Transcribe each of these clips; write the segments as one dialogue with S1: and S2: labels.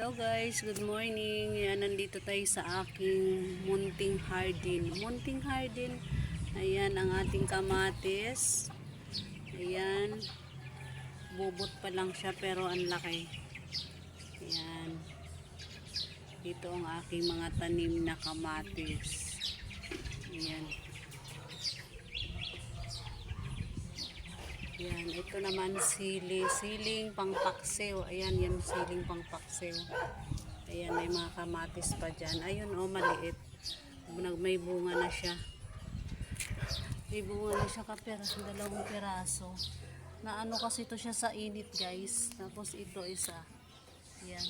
S1: Hello guys, good morning. Yan, nandito tayo sa aking munting hardin. Munting hardin. Ayan ang ating kamatis. Ayan. Bubot pa lang siya pero ang laki. Ayan. Ito ang aking mga tanim na kamatis. Ayan. Yan, ito naman sili, siling pangpaksiw. Ayan, yan siling pangpaksiw. Ayan, may mga kamatis pa dyan. Ayun, oh, maliit. May bunga na siya. May bunga na siya kapira, dalawang piraso. Na ano kasi ito siya sa init, guys. Tapos ito isa. Ayan.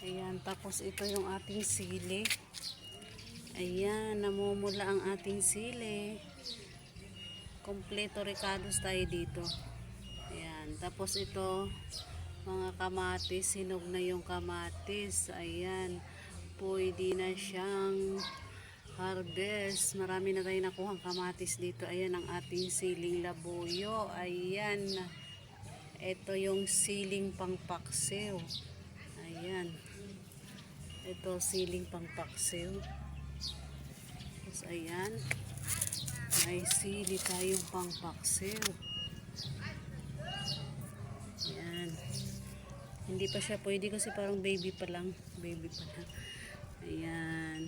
S1: Ayan, tapos ito yung ating sili. Ayan, namumula ang ating sili. Kompleto ricados tayo dito. Ayan, tapos ito, mga kamatis, sinog na yung kamatis. Ayan, pwede na siyang harvest. Marami na tayo nakuha kamatis dito. Ayan ang ating siling labuyo. Ayan, ito yung siling pangpaksiw. Ayan. Ito siling pangpaksiw. Tapos ayan. May sili tayong pangpaksiw. Ayan. Hindi pa siya pwede kasi parang baby pa lang. Baby pa lang. Ayan.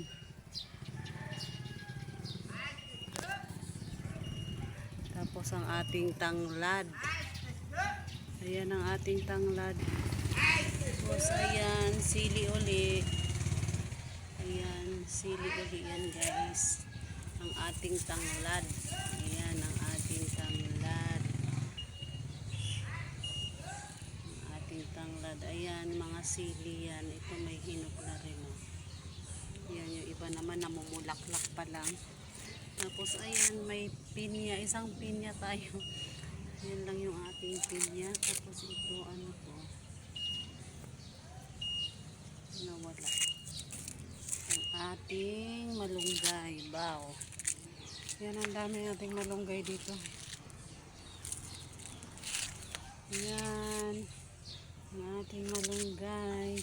S1: Tapos ang ating tanglad. Ayan ang ating tanglad. Tapos ayan, sili uli. Sili uli yan guys. Ang ating tanglad. Ayan, ang ating tanglad. Ang ating tanglad. Ayan, mga sili yan. Ito may hinog na rin. Oh. Yan, yung iba naman namumulaklak pa lang. Tapos ayan, may pinya. Isang pinya tayo. Yan lang yung ating pinya. Tapos ito, ano to? Nawala ang ating malunggay. Bao. Yan ang dami nating malunggay dito. Yan. Ang ating malunggay.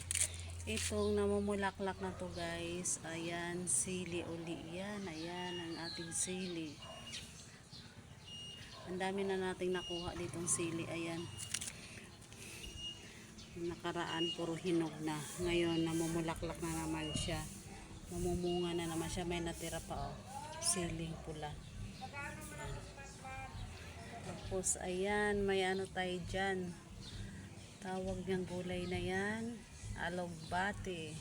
S1: Itong namumulaklak na to guys. Ayan, sili uli. Yan, ayan ang ating sili. Ang dami na nating nakuha ditong sili. Ayan. Nakaraan puro hinog na. Ngayon namumulaklak na naman siya. Mamumunga na naman siya. May natira pa oh. Siling pula. Ayan. Tapos ayan, may ano tayo dyan. Tawag niyang gulay na yan. Alogbate.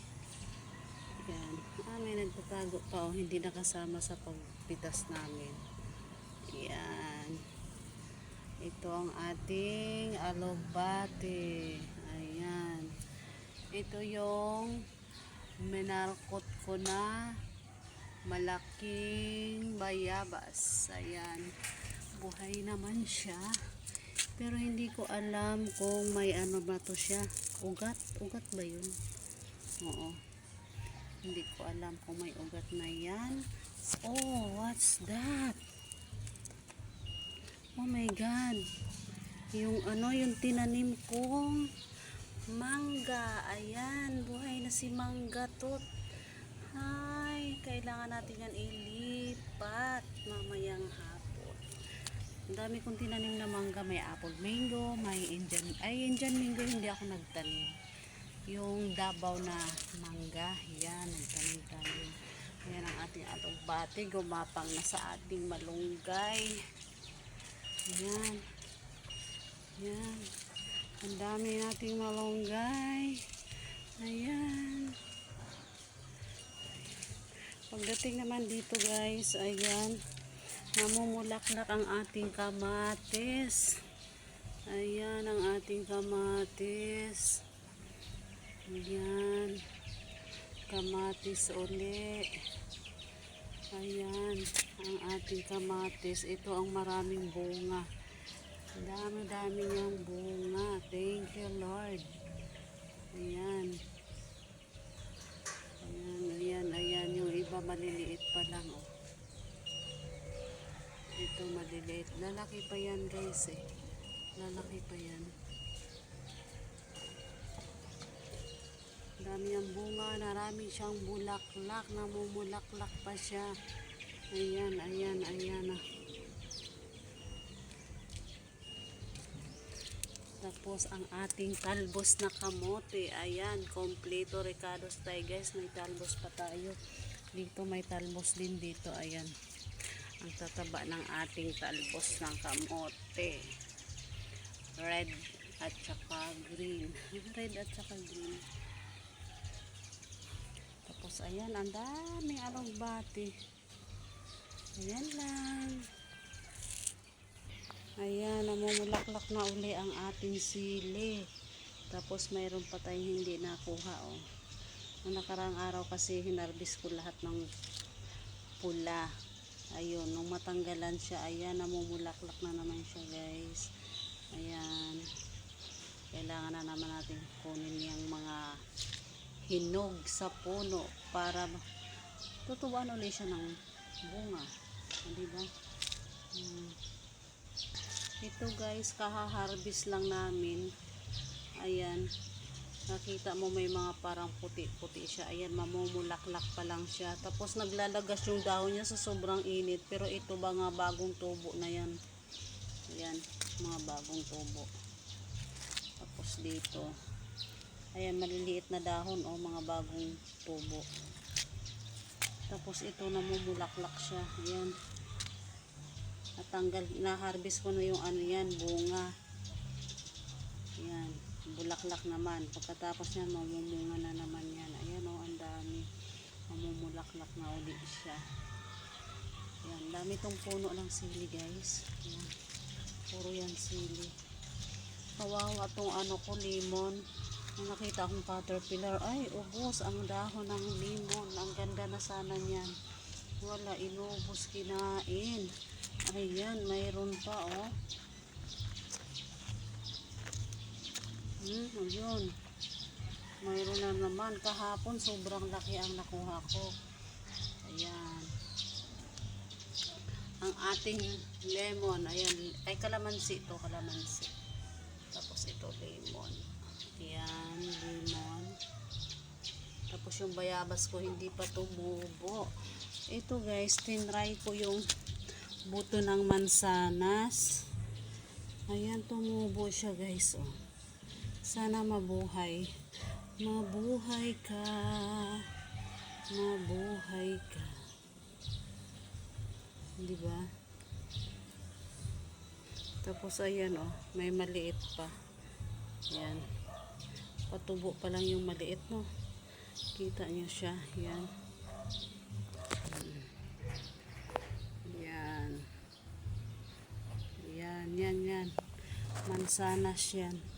S1: Yan. Ah, may nagtatago pa oh. Hindi nakasama sa pagpitas namin. Yan. Ito ang ating alogbate. Ayan. Ito yung minarkot ko na malaking bayabas. Ayan. Buhay naman siya. Pero hindi ko alam kung may ano ba to siya. Ugat? Ugat ba yun? Oo. Hindi ko alam kung may ugat na yan. Oh, what's that? Oh my God. Yung ano, yung tinanim kong mangga. Ayan, buhay na si mangga tot. Kailangan natin yan ilipat mamayang hapon. Ang dami kong tinanim na mangga. May apple mango, may Indian, ay Indian mango hindi ako nagtanim. Yung Davao na mangga, yan, nagtanim tayo. Yan ang ating alogbate, gumapang na sa ating malunggay. Yan. Yan. Ang dami nating malunggay. Ayan. Pagdating naman dito guys, ayan. Namumulaklak ang ating kamatis. Ayan ang ating kamatis. Ayan. Kamatis uli. Ayan. Ang ating kamatis. Ito ang maraming bunga. Dami-dami niyang bunga. Thank you, Lord. Ayan. Ayan, ayan, ayan. Yung iba maliliit pa lang, oh. Ito maliliit. Lalaki pa yan, guys, eh. Lalaki pa yan. Dami ang bunga, narami siyang bulaklak, namumulaklak pa siya. Ayan, ayan, ayan. ah. Tapos ang ating talbos na kamote, ayan, kompleto Ricardo's tayo guys, may talbos pa tayo. Dito may talbos din dito, ayan. Ang tataba ng ating talbos ng kamote. Red at saka green. Red at saka green. Tapos ayan, ang daming alugbati. Ayan lang. Ayan, namumulaklak na uli ang ating sili. Tapos mayroon pa tayong hindi nakuha, oh. Noong nakarang araw kasi hinarbis ko lahat ng pula. Ayun, nung matanggalan siya, ayan, namumulaklak na naman siya, guys. Ayan. Kailangan na naman natin kunin yung mga hinog sa puno para tutubuan ulit siya ng bunga. O, diba? Hmm. Ito guys, kaha-harvest lang namin. Ayan. Nakita mo may mga parang puti-puti siya. Ayan, mamumulaklak pa lang siya. Tapos naglalagas yung dahon niya sa sobrang init. Pero ito ba nga bagong tubo na yan. Ayan, mga bagong tubo. Tapos dito. Ayan, maliliit na dahon o mga bagong tubo. Tapos ito namumulaklak siya. Ayan. Natanggal, na-harvest ko na yung ano yan, bunga. Ayan, bulaklak naman. Pagkatapos yan, mamumunga na naman yan. Ayan o, ang dami. Mamumulaklak na uli siya. Ayan, dami tong puno ng sili guys. Ayan, puro yan sili. Kawawa tong ano ko, lemon. Nung nakita akong caterpillar, ay, ubos ang dahon ng lemon. Ang ganda na sana niyan. Wala, inubos, kinain. Ayan, mayroon pa, oh. Hmm, ayun. Mayroon na naman. Kahapon, sobrang laki ang nakuha ko. Ayan. Ang ating lemon, ayan. Ay, kalamansi ito, kalamansi. Tapos ito, lemon. Ayan, lemon. Tapos yung bayabas ko, hindi pa tumubo. Ito guys, tinry ko yung buto ng mansanas. Ayan, tumubo siya guys. Oh. Sana mabuhay. Mabuhay ka. Mabuhay ka. Di ba? Tapos ayan oh, may maliit pa. Ayan. Patubo pa lang yung maliit no. Kita niyo siya. Ayan. Yan. Yan, yan, yan. Mansanas yan.